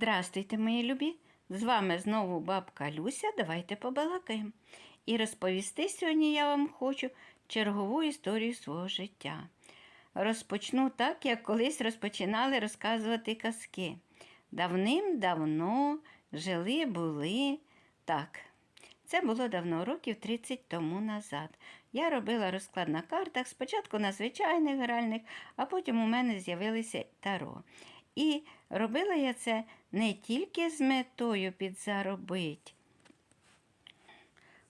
Здрастуйте, мої любі! З вами знову бабка Люся. Давайте побалакаємо. І розповісти сьогодні я вам хочу чергову історію свого життя. Розпочну так, як колись розпочинали розказувати казки. Давним-давно жили були так. Це було давно, років 30 тому назад. Я робила розклад на картах, спочатку на звичайних гральних, а потім у мене з'явилися таро. І робила я це не тільки з метою підзаробити.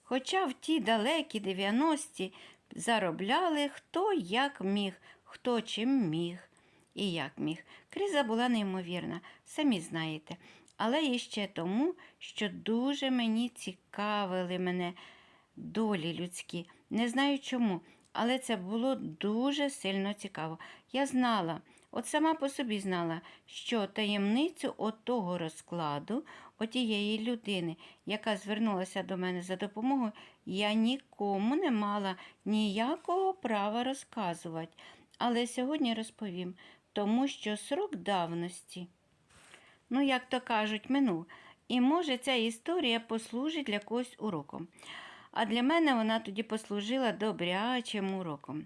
Хоча в ті далекі 90-ті заробляли хто як міг, хто чим міг і як міг. Криза була неймовірна, самі знаєте. Але іще тому, що дуже мені цікавили мене долі людські. Не знаю чому, але це було дуже сильно цікаво. Я знала, от сама по собі знала, що таємницю отого розкладу, отієї людини, яка звернулася до мене за допомогою, я нікому не мала ніякого права розказувати. Але сьогодні розповім, тому що срок давності ну, як то кажуть, минув. І може ця історія послужить для когось уроком. А для мене вона тоді послужила добрячим уроком.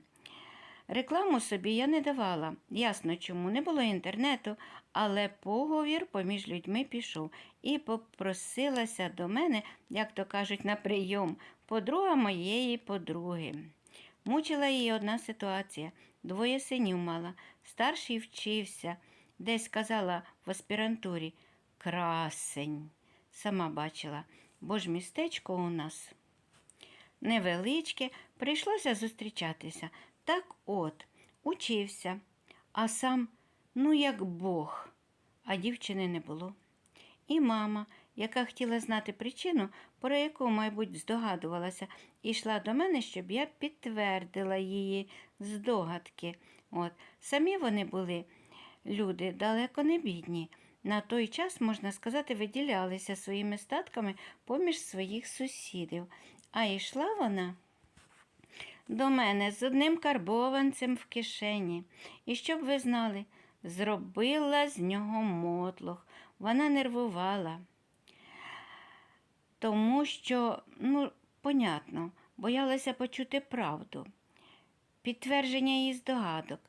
Рекламу собі я не давала, ясно чому, не було інтернету, але поговір поміж людьми пішов і попросилася до мене, як то кажуть, на прийом, подруга моєї подруги. Мучила її одна ситуація. Двоє синів мала. Старший вчився, десь казала в аспірантурі красень. Сама бачила, бо ж містечко у нас невеличке, прийшлося зустрічатися. Так от, учився, а сам, ну, як Бог, а дівчини не було. І мама, яка хотіла знати причину, про яку, мабуть, здогадувалася, і йшла до мене, щоб я підтвердила її здогадки. От. Самі вони були люди далеко не бідні. На той час, можна сказати, виділялися своїми статками поміж своїх сусідів. А йшла вона до мене з одним карбованцем в кишені. І щоб ви знали, зробила з нього мотлох. Вона нервувала, тому що, ну, понятно, боялася почути правду, підтвердження її здогадок.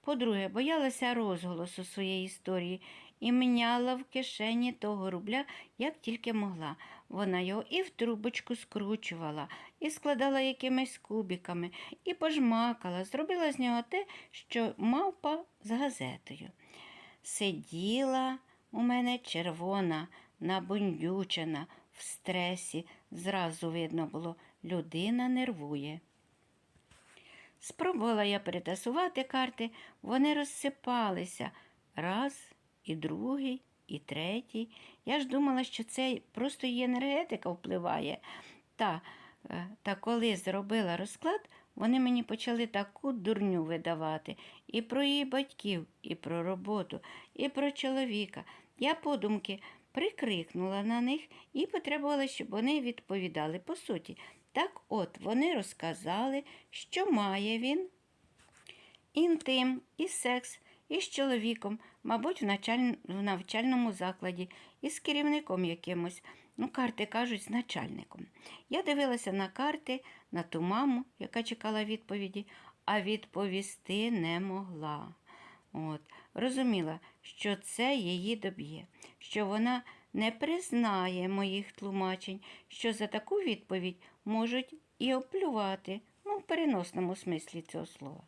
По-друге, боялася розголосу своєї історії і міняла в кишені того рубля, як тільки могла. Вона його і в трубочку скручувала, і складала якимись кубиками, і пожмакала, зробила з нього те, що мавпа з газетою. Сиділа у мене червона, набундючена, в стресі. Зразу видно було, людина нервує. Спробувала я перетасувати карти, вони розсипалися раз, і другий, і третій. Я ж думала, що це просто її енергетика впливає. Та, е, та коли зробила розклад, вони мені почали таку дурню видавати і про її батьків, і про роботу, і про чоловіка. Я подумки прикрикнула на них і потребувала, щоб вони відповідали по суті. Так от вони розказали, що має він інтим і секс із чоловіком, мабуть, в, началь... в навчальному закладі, із керівником якимось. Ну, карти кажуть, з начальником. Я дивилася на карти, на ту маму, яка чекала відповіді, а відповісти не могла. От. Розуміла, що це її доб'є, що вона не признає моїх тлумачень, що за таку відповідь можуть і оплювати, ну, в переносному смислі цього слова.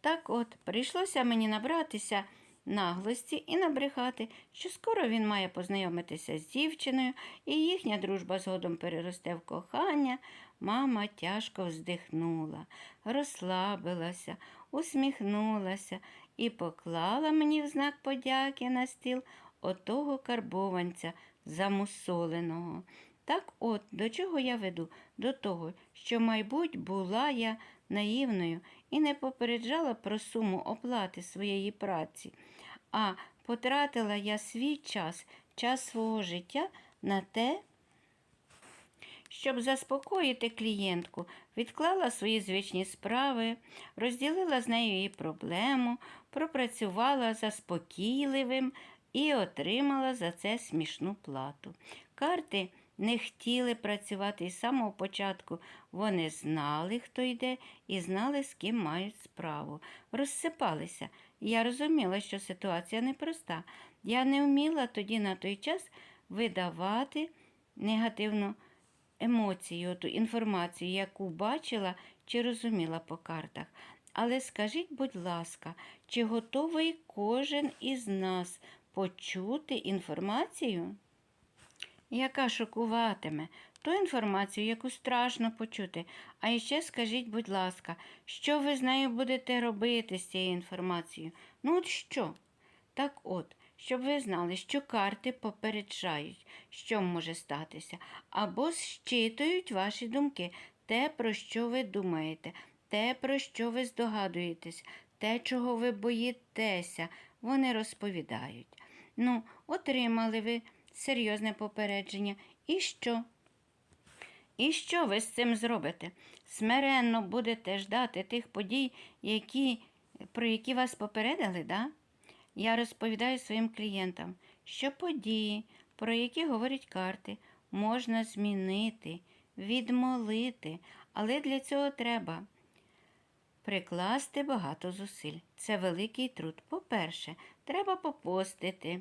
Так от, прийшлося мені набратися наглості і набрехати, що скоро він має познайомитися з дівчиною, і їхня дружба згодом переросте в кохання. Мама тяжко вздихнула, розслабилася, усміхнулася і поклала мені в знак подяки на стіл отого карбованця замусоленого. Так от, до чого я веду? До того, що, майбуть, була я наївною і не попереджала про суму оплати своєї праці, а потратила я свій час, час свого життя на те, щоб заспокоїти клієнтку, відклала свої звичні справи, розділила з нею її проблему, пропрацювала заспокійливим і отримала за це смішну плату. Карти не хотіли працювати із самого початку. Вони знали, хто йде, і знали, з ким мають справу. Розсипалися. Я розуміла, що ситуація непроста. Я не вміла тоді на той час видавати негативну емоцію, ту інформацію, яку бачила чи розуміла по картах. Але скажіть, будь ласка, чи готовий кожен із нас почути інформацію, яка шокуватиме, ту інформацію, яку страшно почути. А ще скажіть, будь ласка, що ви з нею будете робити з цією інформацією? Ну от що? Так от, щоб ви знали, що карти попереджають, що може статися, або щитують ваші думки, те, про що ви думаєте, те, про що ви здогадуєтесь, те, чого ви боїтеся, вони розповідають. Ну, отримали ви серйозне попередження. І що? І що ви з цим зробите? Смиренно будете ждати тих подій, які, про які вас попередили, да? Я розповідаю своїм клієнтам, що події, про які говорять карти, можна змінити, відмолити, але для цього треба прикласти багато зусиль. Це великий труд. По-перше, треба попостити.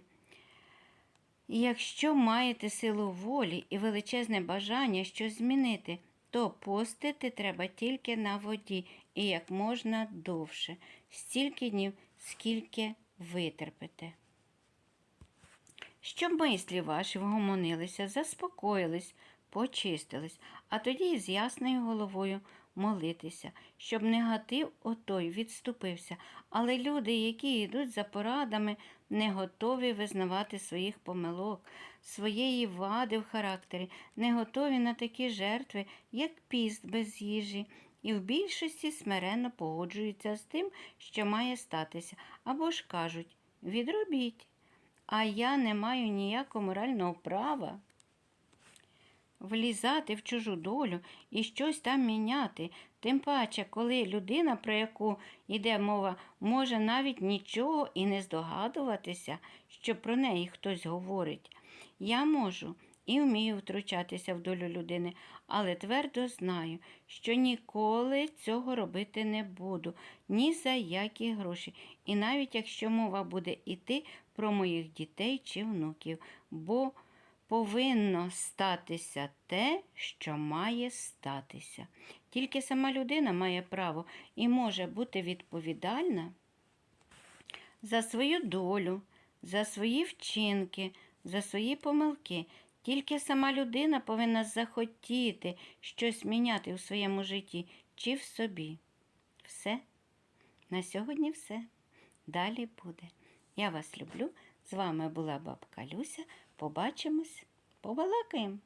І Якщо маєте силу волі і величезне бажання щось змінити, то постити треба тільки на воді і як можна довше, стільки днів, скільки витерпите. Щоб мислі ваші вгомонилися, заспокоїлись, почистились, а тоді з ясною головою молитися, щоб негатив отой відступився. Але люди, які йдуть за порадами, не готові визнавати своїх помилок, своєї вади в характері, не готові на такі жертви, як піст без їжі, і в більшості смиренно погоджуються з тим, що має статися, або ж кажуть відробіть, а я не маю ніякого морального права влізати в чужу долю і щось там міняти, тим паче, коли людина, про яку йде мова, може навіть нічого і не здогадуватися, що про неї хтось говорить. Я можу і вмію втручатися в долю людини, але твердо знаю, що ніколи цього робити не буду, ні за які гроші. І навіть якщо мова буде йти про моїх дітей чи внуків, бо повинно статися те, що має статися. Тільки сама людина має право і може бути відповідальна за свою долю, за свої вчинки, за свої помилки. Тільки сама людина повинна захотіти щось міняти у своєму житті чи в собі. Все. На сьогодні все. Далі буде. Я вас люблю. З вами була бабка Люся. Побачимось, побалакаємо.